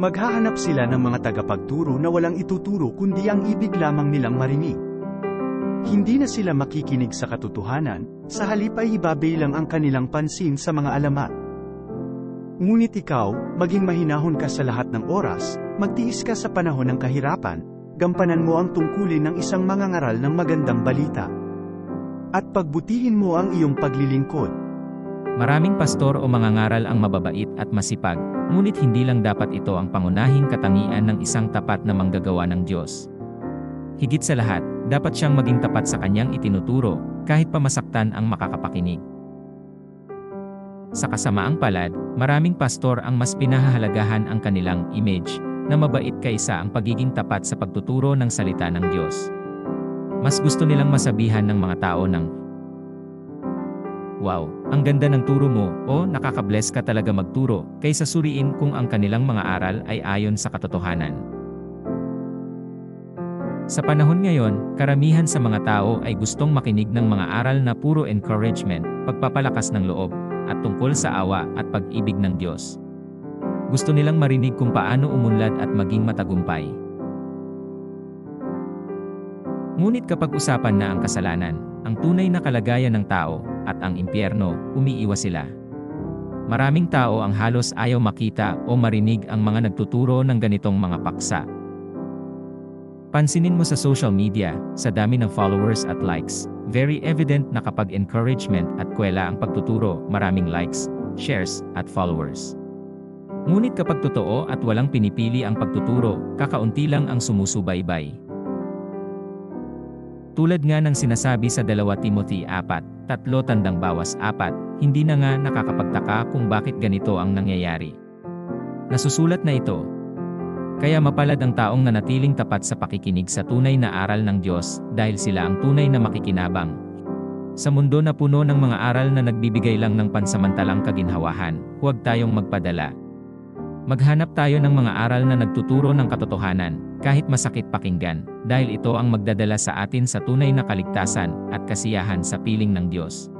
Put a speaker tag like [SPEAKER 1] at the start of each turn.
[SPEAKER 1] Maghahanap sila ng mga tagapagturo na walang ituturo kundi ang ibig lamang nilang marinig. Hindi na sila makikinig sa katotohanan, sa halip ay ibabay lang ang kanilang pansin sa mga alamat. Ngunit ikaw, maging mahinahon ka sa lahat ng oras, magtiis ka sa panahon ng kahirapan, gampanan mo ang tungkulin ng isang mangangaral ng magandang balita. At pagbutihin mo ang iyong paglilingkod.
[SPEAKER 2] Maraming pastor o mangangaral ang mababait at masipag, ngunit hindi lang dapat ito ang pangunahing katangian ng isang tapat na manggagawa ng Diyos. Higit sa lahat, dapat siyang maging tapat sa kanyang itinuturo, kahit pa masaktan ang makakapakinig. Sa kasamaang palad, maraming pastor ang mas pinahahalagahan ang kanilang image, na mabait kaysa ang pagiging tapat sa pagtuturo ng salita ng Diyos. Mas gusto nilang masabihan ng mga tao ng Wow, ang ganda ng turo mo o nakakabless ka talaga magturo kaysa suriin kung ang kanilang mga aral ay ayon sa katotohanan. Sa panahon ngayon, karamihan sa mga tao ay gustong makinig ng mga aral na puro encouragement, pagpapalakas ng loob, at tungkol sa awa at pag-ibig ng Diyos. Gusto nilang marinig kung paano umunlad at maging matagumpay. Ngunit kapag usapan na ang kasalanan, ang tunay na kalagayan ng tao, at ang impyerno, umiiwas sila. Maraming tao ang halos ayaw makita o marinig ang mga nagtuturo ng ganitong mga paksa. Pansinin mo sa social media, sa dami ng followers at likes, very evident na kapag encouragement at kwela ang pagtuturo, maraming likes, shares, at followers. Ngunit kapag totoo at walang pinipili ang pagtuturo, kakaunti lang ang sumusubaybay. Tulad nga ng sinasabi sa 2 Timothy 4, tatlo tandang bawas apat, hindi na nga nakakapagtaka kung bakit ganito ang nangyayari. Nasusulat na ito. Kaya mapalad ang taong nanatiling tapat sa pakikinig sa tunay na aral ng Diyos dahil sila ang tunay na makikinabang. Sa mundo na puno ng mga aral na nagbibigay lang ng pansamantalang kaginhawahan, huwag tayong magpadala. Maghanap tayo ng mga aral na nagtuturo ng katotohanan, kahit masakit pakinggan, dahil ito ang magdadala sa atin sa tunay na kaligtasan at kasiyahan sa piling ng Diyos.